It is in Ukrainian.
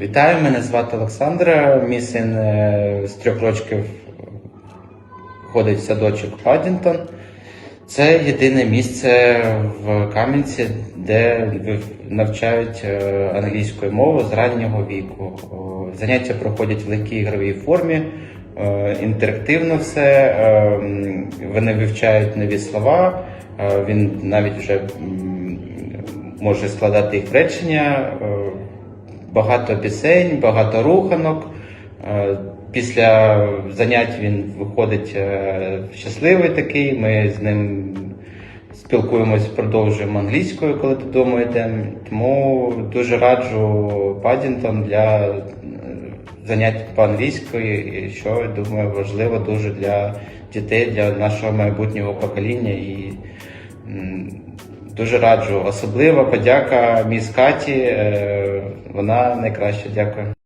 Вітаю, мене звати Олександр. Мій син е, з трьох років ходить в садочок Паддінгтон. Це єдине місце в Кам'янці, де навчають е, англійською мову з раннього віку. Заняття проходять в легкій ігровій формі, е, інтерактивно все. Вони вивчають нові слова. Він навіть вже може складати їх речення. Багато пісень, багато руханок. Е, Після занять він виходить е, щасливий такий. Ми з ним спілкуємось, продовжуємо англійською, коли додому йдемо. Тому дуже раджу Паддінгтон для е, занять по англійської, що думаю важливо дуже для дітей, для нашого майбутнього покоління. І дуже раджу. Особлива подяка міс Каті. е, Вона найкраща. Дякую.